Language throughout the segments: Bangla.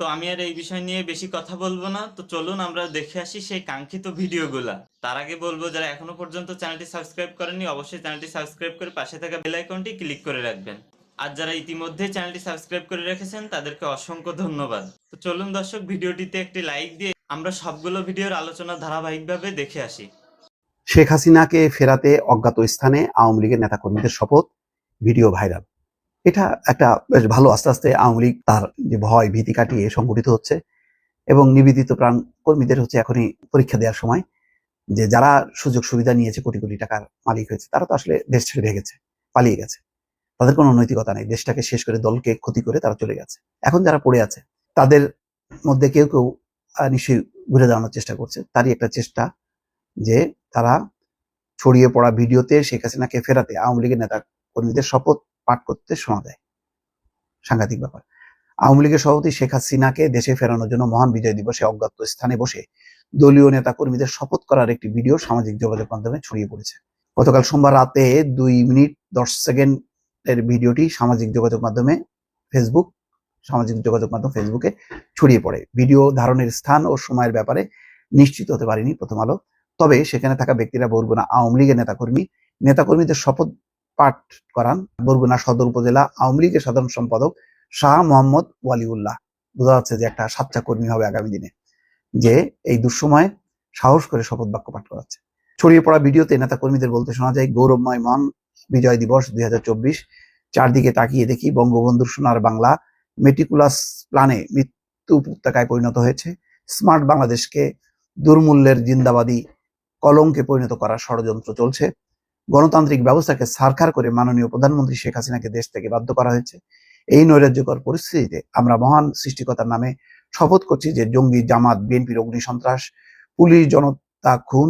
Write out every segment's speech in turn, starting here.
তো আমি আর এই বিষয় নিয়ে বেশি কথা বলব না। তো চলুন আমরা দেখে আসি সেই কাঙ্ক্ষিত ভিডিওগুলা। তার আগে বলব, যারা এখনও পর্যন্ত চ্যানেলটি সাবস্ক্রাইব করেননি, অবশ্যই চ্যানেলটি সাবস্ক্রাইব করে পাশে থাকা বেল আইকনটি ক্লিক করে রাখবেন। আর যারা ইতিমধ্যে চ্যানেলটি সাবস্ক্রাইব করে রেখেছেন, তাদেরকে অসংখ্য ধন্যবাদ। তো চলুন দর্শক, ভিডিওটিতে একটি লাইক দিয়ে আমরা সবগুলো ভিডিওর আলোচনা ধারাবাহিকভাবে দেখে আসি। শেখ হাসিনাকে ফেরাতে অজ্ঞাত স্থানে আওয়ামী লীগের নেতাকর্মীদের শপথ, ভিডিও ভাইরাল। এটা একটা বেশ ভালো আস্তে আস্তে আওয়ামী লীগ তার যে ভয় ভীতি কাটিয়ে সংগঠিত হচ্ছে এবং নিবেদিত প্রাণ কর্মীদের হচ্ছে এখনই পরীক্ষা দেওয়ার সময় যে যারা সুযোগ সুবিধা নিয়েছে কোটি কোটি টাকার মালিক হয়েছে, তারা তো আসলে দেশ ছেড়ে ভেগেছে পালিয়ে গেছে। তাদের কোনো নৈতিকতা নেই, দেশটাকে শেষ করে দলকে ক্ষতি করে তারা চলে গেছে। এখন যারা পড়ে আছে, তাদের মধ্যে কেউ কেউ নিশ্চয়ই ঘুরে দাঁড়ানোর চেষ্টা করছে। তারই একটা চেষ্টা যে তারা ছড়িয়ে পড়া ভিডিওতে শেখ হাসিনাকে ফেরাতে, আওয়ামী লীগের নেতা কর্মীদের শপথ পাঠ করতে শোনা যায় সাংঘাতিক ব্যাপার। আওয়ামী লীগের সভাপতি শেখ হাসিনাকে দেশে ফেরানোর জন্য মহান বিজয় দিবসে অজ্ঞাত স্থানে বসে দলীয় নেতা কর্মীদের শপথ করার একটি ভিডিও সামাজিক যোগাযোগ মাধ্যমে ছড়িয়ে পড়েছে। গতকাল সোমবার রাতে দুই মিনিট দশ সেকেন্ডের ভিডিওটি সামাজিক যোগাযোগ মাধ্যমে ফেসবুক, সামাজিক যোগাযোগ মাধ্যম ফেসবুকে ছড়িয়ে পড়ে। ভিডিও ধারণের স্থান ও সময়ের ব্যাপারে নিশ্চিত হতে পারেনি প্রথম আলো। তবে সেখানে থাকা ব্যক্তিরা বরগুনা আওয়ামী লীগের নেতাকর্মী, নেতাকর্মীদের শপথ পাঠ করান বরগুনা সদর উপজেলা আওয়ামী লীগের সাধারণ সম্পাদক শাহ মোহাম্মদ ওয়ালিউল্লাহ। বোঝা যাচ্ছে যে একটা সাচ্চা কর্মী হবে আগামী দিনে যে এই দুঃসময়ে সাহস করে শপথ বাক্য পাঠ করাচ্ছে। ছড়িয়ে পড়া ভিডিওতে নেতা কর্মীদের বলতে শোনা যায়, গৌরবময় মহান বিজয় দিবস দুই চারদিকে তাকিয়ে দেখি বঙ্গবন্ধুর সোনার বাংলা মেটিকুলাস প্ল্যানে মৃত্যু উপত্যকায় পরিণত হয়েছে। স্মার্ট বাংলাদেশকে দুর্মূল্যের জিন্দাবাদী কলঙ্কে পরিণত করার ষড়যন্ত্র চলছে। গণতান্ত্রিক ব্যবস্থাকে সারখার করে মাননীয় প্রধানমন্ত্রী শেখ হাসিনাকে দেশ থেকে বাধ্য করা হয়েছে। এই নৈরাজ্যকর পরিস্থিতিতে আমরা মহান সৃষ্টিকতার নামে শপথ করছি যে জঙ্গি, জামাত, বিএনপির অগ্নি সন্ত্রাস, পুলিশ, জনতা, খুন,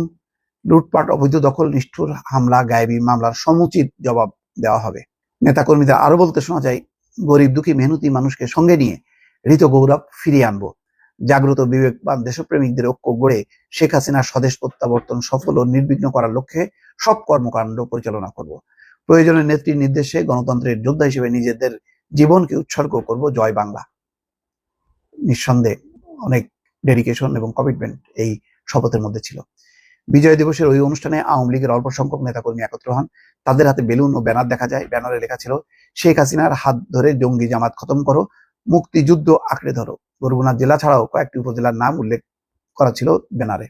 লুটপাট, অবৈধ দখল, নিষ্ঠুর হামলা, গায়েবী মামলার সমুচিত জবাব দেওয়া হবে। নেতাকর্মীদের আরও বলতে শোনা যায়, গরিব দুঃখী মেহনতি মানুষকে সঙ্গে নিয়ে ঋত গৌরব ফিরিয়ে আনব। জাগ্রত বিবেকবান দেশপ্রেমিকদের ঐক্য গড়ে শেখ হাসিনার স্বদেশ প্রত্যাবর্তন, সফল ও নির্বিঘ্ন করার লক্ষ্যে সব কর্মকাণ্ড পরিচালনা করব। প্রয়োজনে নেত্রীর নির্দেশে গণতন্ত্রের যোদ্ধা হিসেবে নিজেদের জীবনকে উৎসর্গ করব জয় বাংলা। নিঃসন্দেহে অনেক ডেডিকেশন এবং কমিটমেন্ট এই শপথের মধ্যে ছিল। বিজয় দিবসের ওই অনুষ্ঠানে আওয়ামী লীগের অল্প সংখ্যক নেতাকর্মী একত্র হন। তাদের হাতে বেলুন ও ব্যানার দেখা যায়। ব্যানারে লেখা ছিল, শেখ হাসিনার হাত ধরে জঙ্গি জামাত খতম করো মুক্তিযুদ্ধ আঁকড়ে ধরো। বরগুনা জেলা ছাড়াও কয়েকটি উপজেলার নাম উল্লেখ করা ছিল ব্যানারে।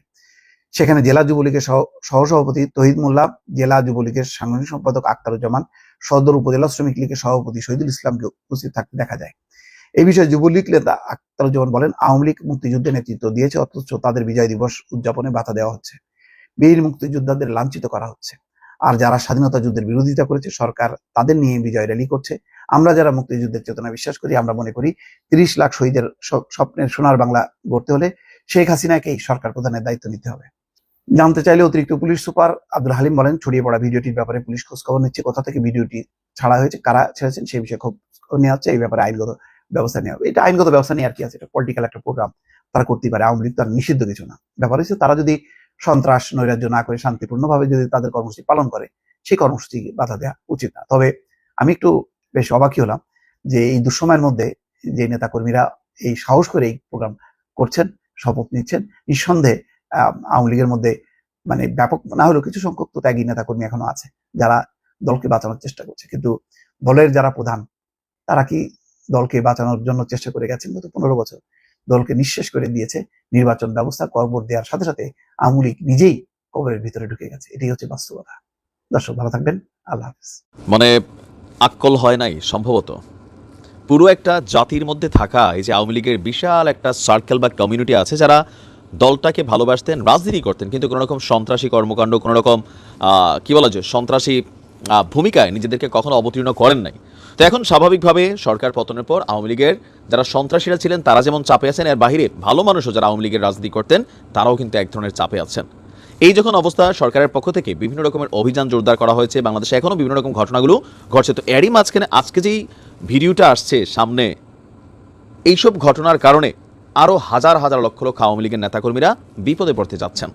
সেখানে জেলা যুবলীগের সহ- সহসভাপতি তহিদ মোল্লা, জেলা যুবলীগের সাংগঠনিক সম্পাদক আক্তারুজ্জামান সদর উপজেলা শ্রমিক লীগের সভাপতি শহীদুল ইসলামকে উপস্থিত থাকতে দেখা যায়। এই বিষয়ে যুবলীগ নেতা আক্তারুজ্জামান বলেন, আওয়ামী লীগ মুক্তিযুদ্ধে নেতৃত্ব দিয়েছে, অথচ তাদের বিজয় দিবস উদযাপনে বাধা দেওয়া হচ্ছে। বীর মুক্তিযোদ্ধাদের লাঞ্ছিত করা হচ্ছে। আর যারা স্বাধীনতা যুদ্ধের বিরোধিতা করেছে, সরকার তাদের নিয়ে বিজয় র্যালি করছে। আমরা যারা মুক্তিযুদ্ধের চেতনা বিশ্বাস করি, আমরা মনে করি তিরিশ লাখ শহীদের স্বপ্নের সোনার বাংলা গড়তে হলে শেখ হাসিনাকেই সরকার প্রধানের দায়িত্ব নিতে হবে। জানতে চাইলে অতিরিক্ত পুলিশ সুপার আব্দুল হালিম বলেন, ছড়িয়ে পড়া ভিডিওটির ব্যাপারে পুলিশ খোঁজ খবর নিচ্ছে, কোথা থেকে ভিডিওটি ছাড়া হয়েছে, কারা ছেড়েছেন সেই বিষয়ে খোঁজ নেওয়া হচ্ছে, এই ব্যাপারে আইনগত ব্যবস্থা নেওয়া হবে। এটা আইনগত ব্যবস্থা নিয়ে আর কি আছে, এটা পলিটিক্যাল একটা প্রোগ্রাম তারা করতেই পারে, আওয়ামী লীগ তার নিষিদ্ধ কিছু না। ব্যাপার হচ্ছে তারা যদি সন্ত্রাস, নৈরাজ্য না করে, শান্তিপূর্ণভাবে যদি তাদের কর্মসূচি পালন করে, সেই কর্মসূচি বাধা দেওয়া উচিত না। তবে আমি একটু বেশ অবাকই হলাম যে এই দুঃসময়ের মধ্যে যে নেতা কর্মীরা এই সাহস করে এই প্রোগ্রাম করছেন, শপথ নিচ্ছেন, নিঃসন্দেহে আওয়ামী লীগের মধ্যে মানে ব্যাপক না হলেও কিছু সংখ্যক তো ত্যাগী নেতা কর্মী এখনও আছে যারা দলকে বাঁচানোর চেষ্টা করছে। কিন্তু দলের যারা প্রধান, তারা কি দলকে বাঁচানোর জন্য চেষ্টা করে গেছেন? গত পনেরো বছর দলকে নিঃশেষ করে দিয়েছে, নির্বাচন ব্যবস্থা কবর দেওয়ার সাথে সাথে আওয়ামী লীগ নিজেই কবরের ভিতরে ঢুকে গেছে। এটাই হচ্ছে বাস্তবতা। দর্শক, ভালো থাকবেন। আল্লাহ হাফিজ। মানে আক্কল হয় নাই, সম্ভবত। পুরো একটা জাতির মধ্যে থাকা এই যে আওয়ামী লীগের বিশাল একটা সার্কেল বা কমিউনিটি আছে যারা দলটাকে ভালোবাসতেন, রাজনীতি করতেন, কিন্তু কোনো রকম সন্ত্রাসী কর্মকাণ্ড, কোনো রকম কি বলা যায়, সন্ত্রাসী ভূমিকায় নিজেদেরকে কখনো অবতীর্ণ করেন নাই। তো এখন স্বাভাবিকভাবে সরকার পতনের পর আওয়ামী লীগের যারা সন্ত্রাসীরা ছিলেন, তারা যেমন চাপে আছেন, এর বাহিরে ভালো মানুষও যারা আওয়ামী লীগের রাজনীতি করতেন, তারাও কিন্তু এক ধরনের চাপে আছেন। এই যখন অবস্থা সরকারের পক্ষ থেকে বিভিন্ন রকমের অভিযান জোরদার করা হয়েছে, বাংলাদেশে এখনও বিভিন্ন রকম ঘটনাগুলো ঘটছে, তো এরই মাঝখানে আজকে যেই ভিডিওটা আসছে সামনে, এইসব ঘটনার কারণে আরও হাজার হাজার লক্ষ লক্ষ আওয়ামী লীগের নেতাকর্মীরা বিপদে পড়তে যাচ্ছেন।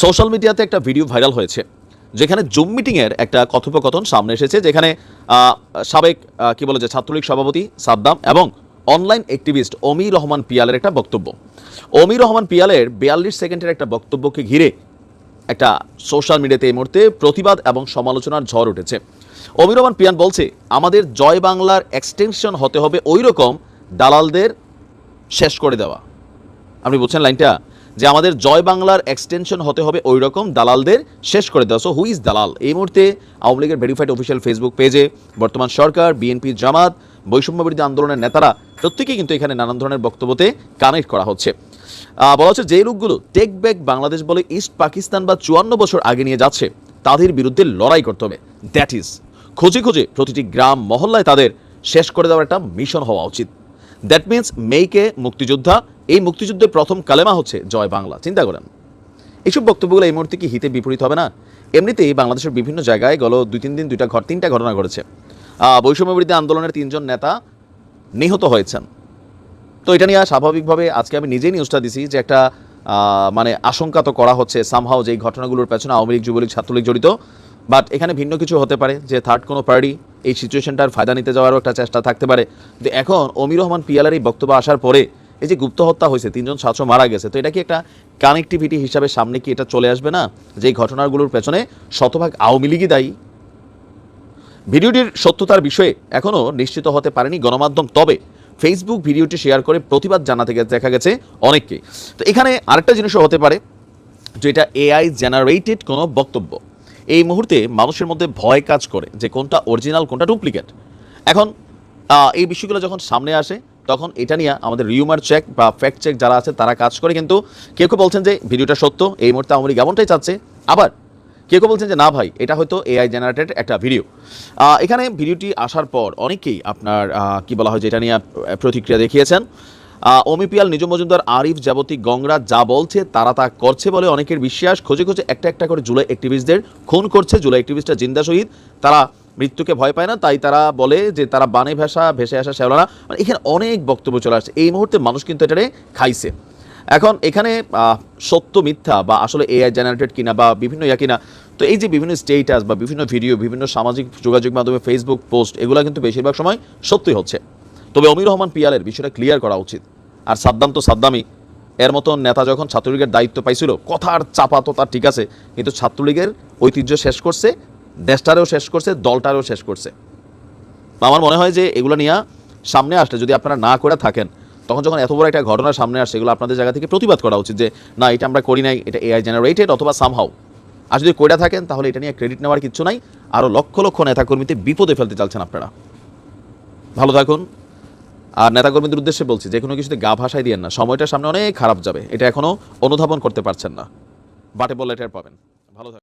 সোশ্যাল মিডিয়াতে একটা ভিডিও ভাইরাল হয়েছে, যেখানে জুম মিটিংয়ের একটা কথোপকথন সামনে এসেছে, যেখানে সাবেক কি বলে যে ছাত্রলীগ সভাপতি সাদ্দাম এবং অনলাইন অ্যাক্টিভিস্ট অমি রহমান পিয়ালের একটা বক্তব্য। অমি রহমান পিয়ালের বিয়াল্লিশ সেকেন্ডের একটা বক্তব্যকে ঘিরে একটা সোশ্যাল মিডিয়াতে এই মুহূর্তে প্রতিবাদ এবং সমালোচনার ঝড় উঠেছে। অমি রহমান পিয়ান বলছে, আমাদের জয় বাংলার এক্সটেনশন হতে হবে ওই রকম দালালদের শেষ করে দেওয়া। আপনি বুঝছেন লাইনটা? যে আমাদের জয় বাংলার এক্সটেনশন হতে হবে ওই রকম দালালদের শেষ করে দেওয়া। সো হু ইজ দালাল? এই মুহূর্তে আওয়ামী লীগের ভেরিফাইড অফিসিয়াল ফেসবুক পেজে বর্তমান সরকার বিএনপি জামাত বৈষম্য বিরোধী আন্দোলনের নেতারা প্রত্যেকেই কিন্তু এখানে নানান ধরনের বক্তব্যতে কানেক্ট করা হচ্ছে। বলা হচ্ছে যে লোকগুলো টেক ব্যাক বাংলাদেশ বলে ইস্ট পাকিস্তান বা চুয়ান্ন বছর আগে নিয়ে যাচ্ছে তাদের বিরুদ্ধে লড়াই করতে হবে। দ্যাট ইজ খোঁজে খোঁজে প্রতিটি গ্রাম মহল্লায় তাদের শেষ করে দেওয়ার একটা মিশন হওয়া উচিত। দ্যাট মিন্স মেইকে মুক্তিযোদ্ধা এই মুক্তিযুদ্ধের প্রথম কালেমা হচ্ছে জয় বাংলা। চিন্তা করেন। এইসব বক্তব্যগুলো এই মুহূর্তে কি হিতে বিপরীত হবে না? এমনিতেই বাংলাদেশের বিভিন্ন জায়গায় গেল দুই তিন দিন দুইটা ঘর তিনটা ঘটনা ঘটেছে। আহ, বৈষম্য বিরোধী আন্দোলনের তিনজন নেতা নিহত হয়েছেন। তো এটা নিয়ে স্বাভাবিকভাবে আজকে আমি নিজেই নিউজটা দিছি যে একটা মানে আশঙ্কা তো করা হচ্ছে সামহাও যে ঘটনাগুলোর পেছনে আওয়ামী লীগ, যুবলীগ, ছাত্রলীগ জড়িত। বাট এখানে ভিন্ন কিছু হতে পারে যে থার্ড কোনো পার্টি এই সিচুয়েশনটার ফায়দা নিতে যাওয়ারও একটা চেষ্টা থাকতে পারে। কিন্তু এখন অমির রহমান পিয়ালার এই বক্তব্য আসার পরে এই যে গুপ্ত হত্যা হয়েছে, তিনজন ছাত্র মারা গেছে, তো এটা কি একটা কানেক্টিভিটি হিসাবে সামনে কি এটা চলে আসবে না? যে ঘটনাগুলোর পেছনে শতভাগ আওয়ামী লীগই দায়ী ভিডিওটির সত্যতার বিষয়ে এখনও নিশ্চিত হতে পারেনি গণমাধ্যম, তবে ফেসবুক ভিডিওটি শেয়ার করে প্রতিবাদ জানাতে গে- দেখা গেছে অনেককে তো এখানে আরেকটা জিনিসও হতে পারে যে এটা এআই জেনারেটেড কোনো বক্তব্য। এই মুহূর্তে মানুষের মধ্যে ভয় কাজ করে যে কোনটা অরিজিনাল কোনটা ডুপ্লিকেট এখন এই বিষয়গুলো যখন সামনে আসে, তখন এটা নিয়ে আমাদের রিউমার চেক বা ফ্যাক্ট চেক যারা আছে, তারা কাজ করে, কিন্তু কেউ কেউ বলছেন যে ভিডিওটা সত্য, এই মুহূর্তে আওয়ামী লীগ চাচ্ছে। আবার কেউ কেউ বলছেন যে, না ভাই, এটা হয়তো এআই জেনারেটেড একটা ভিডিও এখানে ভিডিওটি আসার পর অনেকেই আপনার কি বলা হয় যে, এটা নিয়ে প্রতিক্রিয়া দেখিয়েছেন। অমিপিয়াল নিজ মজুমদার আরিফ যাবতী গংরা যা বলছে, তারা তা করছে বলে অনেকের বিশ্বাস। খোঁজে খোঁজে একটা একটা করে জুলাই অ্যাক্টিভিস্টদের খুন করছে। জুলাই অ্যাক্টিভিস্টরা জিন্দা শহীদ। তারা মৃত্যুকে ভয় পায় না, তাই তারা বলে যে, তারা বানে ভাষা ভেসে আসা শ্যাওলানা। মানে এখানে অনেক বক্তব্য চলে আসছে। এই মুহূর্তে মানুষ কিন্তু এটারে খাইছে। এখন এখানে সত্য মিথ্যা বা আসলে এআই জেনারেটেড কিনা বা বিভিন্ন ইয়া কিনা, তো এই যে বিভিন্ন স্টেটাস বা বিভিন্ন ভিডিও বিভিন্ন সামাজিক যোগাযোগ মাধ্যমে ফেসবুক পোস্ট এগুলো কিন্তু বেশিরভাগ সময় সত্যি হচ্ছে। তবে অমির রহমান পিয়ালের বিষয়টা ক্লিয়ার করা উচিত। আর সাদ্দাম তো সাদ্দামই। এর মতন নেতা যখন ছাত্রলীগের দায়িত্ব পাইছিল, কথার চাপা তো তার ঠিক আছে, কিন্তু ছাত্রলীগের ঐতিহ্য শেষ করছে, দেশটারেও শেষ করছে, দলটারেও শেষ করছে। আমার মনে হয় যে এগুলো নিয়ে সামনে আসলে যদি আপনারা না করে থাকেন তখন যখন এত বড় একটা ঘটনা সামনে আসে, এগুলো আপনাদের জায়গা থেকে প্রতিবাদ করা উচিত যে, না, এটা আমরা করি নাই, এটা এআই জেনারেটেড অথবা সামহাও আর যদি কইরা থাকেন, তাহলে এটা নিয়ে ক্রেডিট নেওয়ার কিছু নাই। আরও লক্ষ লক্ষ নেতাকর্মীতে বিপদে ফেলতে চাচ্ছেন আপনারা। ভালো থাকুন। আর নেতাকর্মীদের উদ্দেশ্যে বলছি, যে কোনো কিছুতে গা ভাসায় দিয়েন না। সময়টার সামনে অনেক খারাপ যাবে। এটা এখনও অনুধাবন করতে পারছেন না। বাটে বললে এটা পাবেন। ভালো থাকুন।